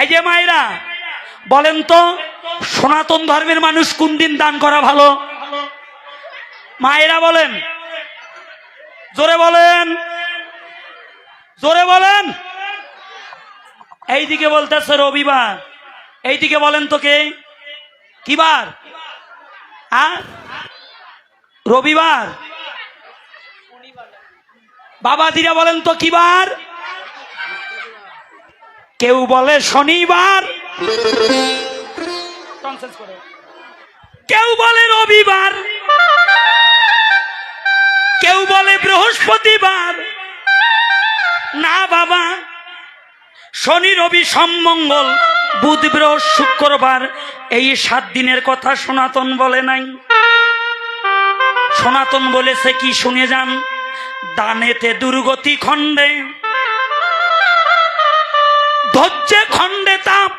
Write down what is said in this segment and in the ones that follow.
এই যে মায়েরা, বলেন তো, সনাতন ধর্মের মানুষ কোন দিন দান করা ভালো? মায়েরা বলেন। জোরে বলেন। জোরে বলেন। এইদিকে বলতেছে রবিবার। এইদিকে বলেন তো কে? কি বার হ্যাঁ রবিবার। বাবাজিরা বলেন তো কি বার কেউ বলে শনিবার। কেউ বলে রবিবার। কেউ বলে বৃহস্পতিবার। না বাবা শনি রবি সম্মঙ্গল বুধ বৃহস্পতি শুক্রবার এই সাত দিনের কথা সনাতন বলে নাই। সনাতন বলেছে কি শুনে যান? দানেতে দুর্গতি খণ্ডে। ধৈর্যে খণ্ডে তাপ।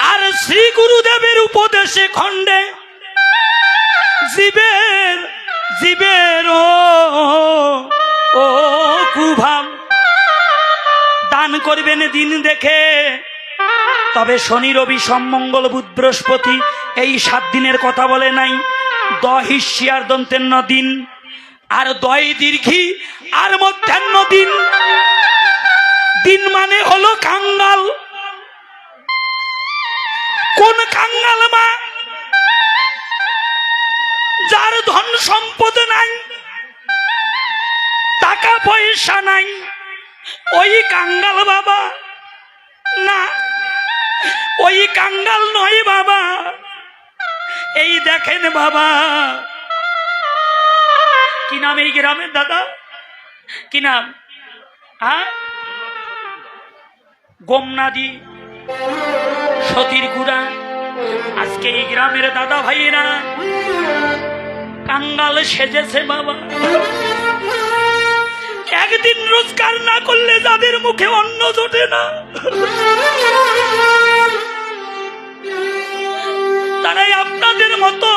আর শ্রী গুরুদেবের উপদেশে খণ্ডে জীবের জীবের ও কুভাব দান করবেন দিন দেখে। তবে শনি, রবি সম্মঙ্গল বুধ, বৃহস্পতি এই সাত দিনের কথা বলে নাই। দ হিসিয়ার দন্তেন্ন দিন। আর দয় দীর্ঘি, আর মধ্যাহ্ন দিন। দিন মানে হলো কাঙ্গাল। কোন কাঙ্গাল মা? যার ধন সম্পদ নাই, টাকা পয়সা নাই, ওই কাঙ্গাল বাবা। না, ওই কাঙ্গাল নয় বাবা। এই দেখেন বাবা, কি নাম এই গ্রামের দাদা? কি নাম? হ্যাঁ? গোমনাদি, সতীর গুড়া, আজকে এই গ্রামের দাদা ভাইয়েরা কাঙ্গাল সেজেছে বাবা। একদিন রোজগার না করলে যাদের মুখে অন্ন জোটে না। তারাই আপনাদের মতো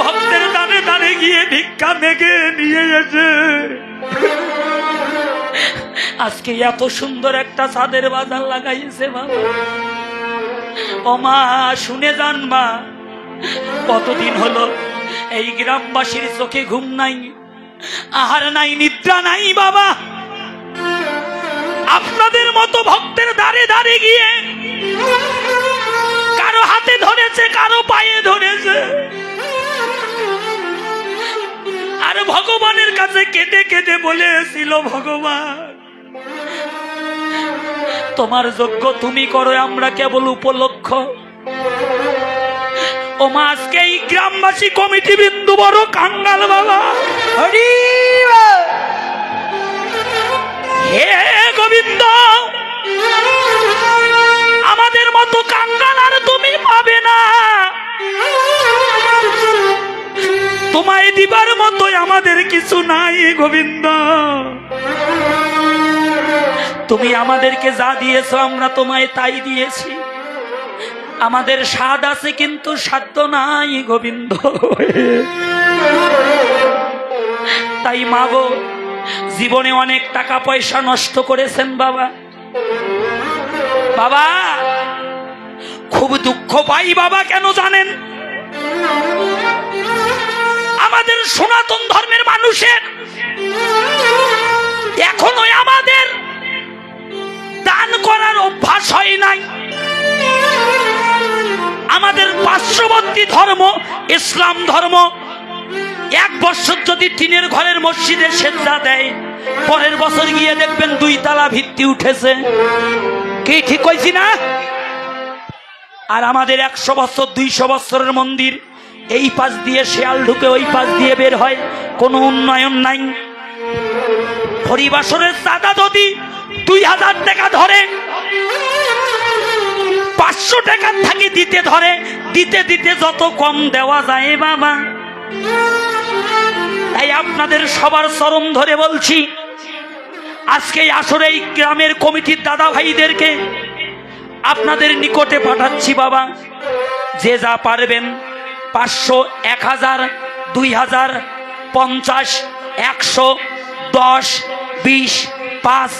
ভক্তের দানে দানে গিয়ে ভিক্ষা মেঘে নিয়ে এসে আজকে এত সুন্দর একটা ছাদের বাজার লাগাইছে বাবা ও মা, শুনে যান মা। কতদিন হলো এই গ্রামবাসীর চোখে ঘুম নাই, আহার নাই, নিদ্রা নাই বাবা। আপনাদের মতো ভক্তের দাঁড়ে দাঁড়ে গিয়ে কারও হাতে ধরেছে, কারও পায়ে ধরেছে। আর ভগবানের কাছে কেঁদে কেঁদে বলেছিল, ভগবান তোমার যোগ্য তুমি করো আমরা কেবল উপলক্ষ। ও মা আজকে এই গ্রামবাসী কমিটি বিন্দু বড় কাঙ্গাল বাবা। হরি হে গোবিন্দ! আমাদের মতো কাঙ্গাল আর তুমি পাবে না। তোমায় দিবার মতোই আমাদের কিছু নাই গোবিন্দ। তুমি আমাদেরকে যা দিয়েছ, আমরা তোমায় তাই দিয়েছি। আমাদের স্বাদ আছে, কিন্তু সাধ্য নাই, গোবিন্দ। তাই মাগো জীবনে অনেক টাকা পয়সা নষ্ট করেছেন বাবা। বাবা, খুব দুঃখ পাই বাবা, কেন জানেন? আমাদের সনাতন ধর্মের মানুষের এখনও আমাদের হয় নাই। আমাদের পার্শ্ববর্তী ধর্ম, ইসলাম ধর্ম, এক বছর যদি টিনের ঘরের মসজিদে সেজদা দেয়, পরের বছর গিয়ে দেখবেন দুই তালা ভিত্তি উঠেছে। কি ঠিক কইছি না? আর আমাদের একশো বছর, দুইশো বছরের মন্দির, এই পাশ দিয়ে শেয়াল ঢুকে ওই পাশ দিয়ে বের হয়, কোনো উন্নয়ন নাই। হরিবাসরের চাঁদা যদি দুই হাজার টাকা ধরে পাঁচশো টাকার থাকি দিতে ধরে, দিতে দিতে যত কম দেওয়া যায় বাবা। তাই আপনাদের সবার চরম ধরে বলছি, আজকে আসলে এই গ্রামের কমিটির দাদা ভাইদেরকে আপনাদের নিকটে পাঠাচ্ছি বাবা। যে যা পারবেন, পাঁচশো, এক হাজার, দুই হাজার, পঞ্চাশ, একশো, দশ, বিশ, পাঁচ,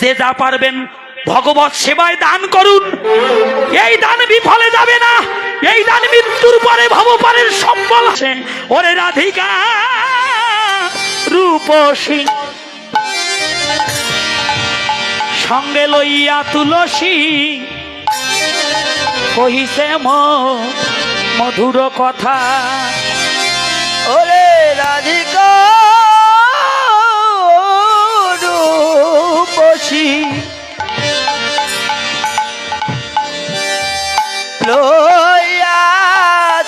যে যা পারবেন ভগবত সেবায় দান করুন। এই দান বিফলে যাবে না। এই দান মৃত্যুর পরে ভবপারের সম্বল আছে। ওরে রাধিকা, রূপসী। সঙ্গে লইয়া তুলসী, কহিছে মধুর কথা। ওরে রাধিকা, রূপসী। লইয়া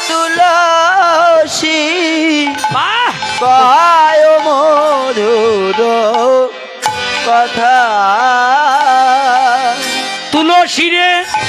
তুলসী পায় মধুর কথা। তুলসীরে কাননে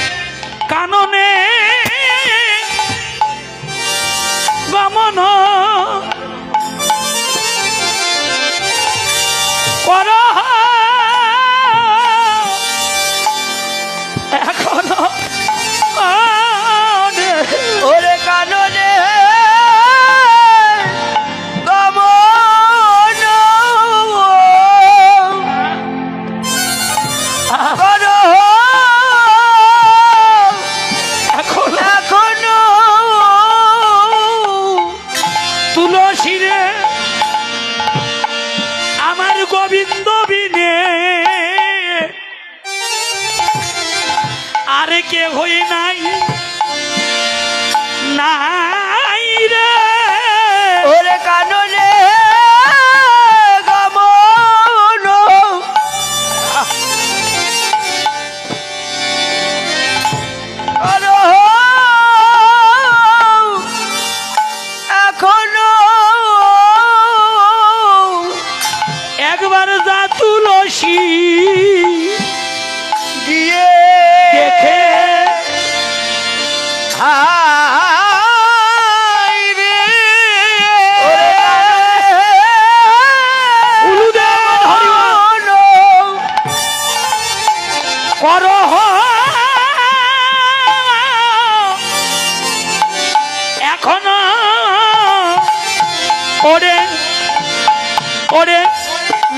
গোবিন্দ বিনে আরে কে হই নাই? নাই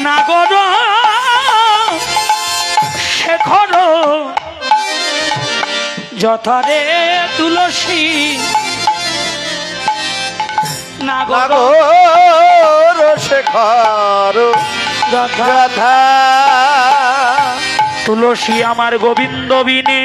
নাগর শেখর যথারে তুলসী। নাগর শেখর যথা তুলসী আমার গোবিন্দ বিনে।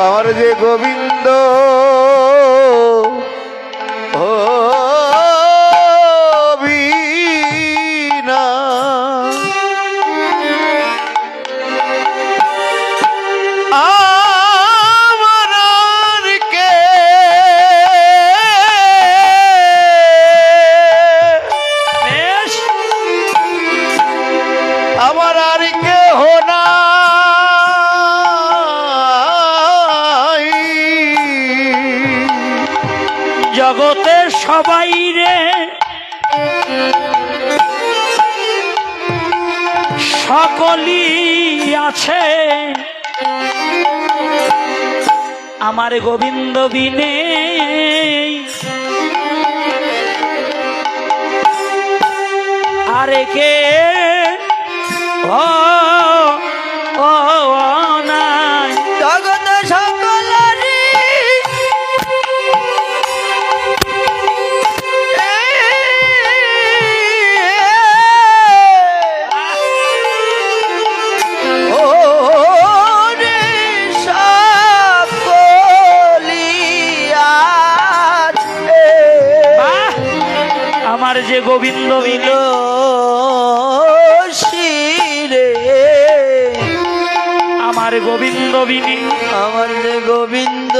আমার যে গোবিন্দ জগতে সবাই রে। সকলি আছে। আমার গোবিন্দ বিনে আরে কে? ও যে গোবিন্দ মিল শিরে আমার গোবিন্দ বিনে আমার যে গোবিন্দ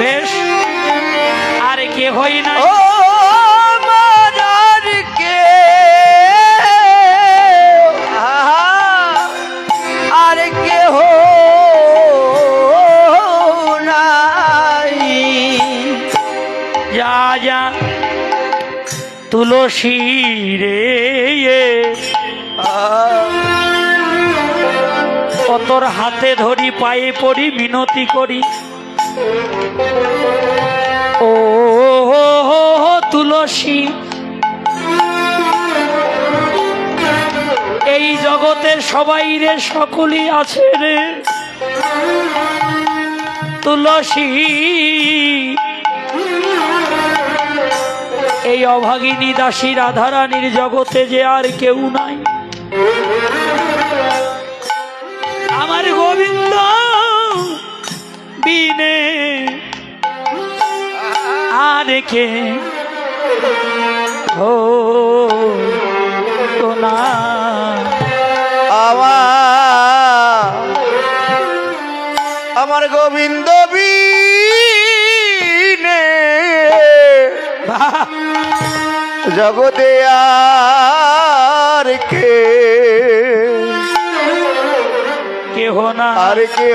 বেশ আর কে হই নাই? তুলসী রে ও তোর হাতে ধরি, পায়ে পড়ি, মিনতি করি। ও তুলসী। এই জগতের সবাই রে, সকলই আছে রে। তুলসী অভাগিনী দাসী রাধারানীর জগতে যে আর কেউ নাই। আমার গোবিন্দ বিনে আর কে ও না। আমার আমার গোবিন্দ জগতে আর কে কেহ না আর কে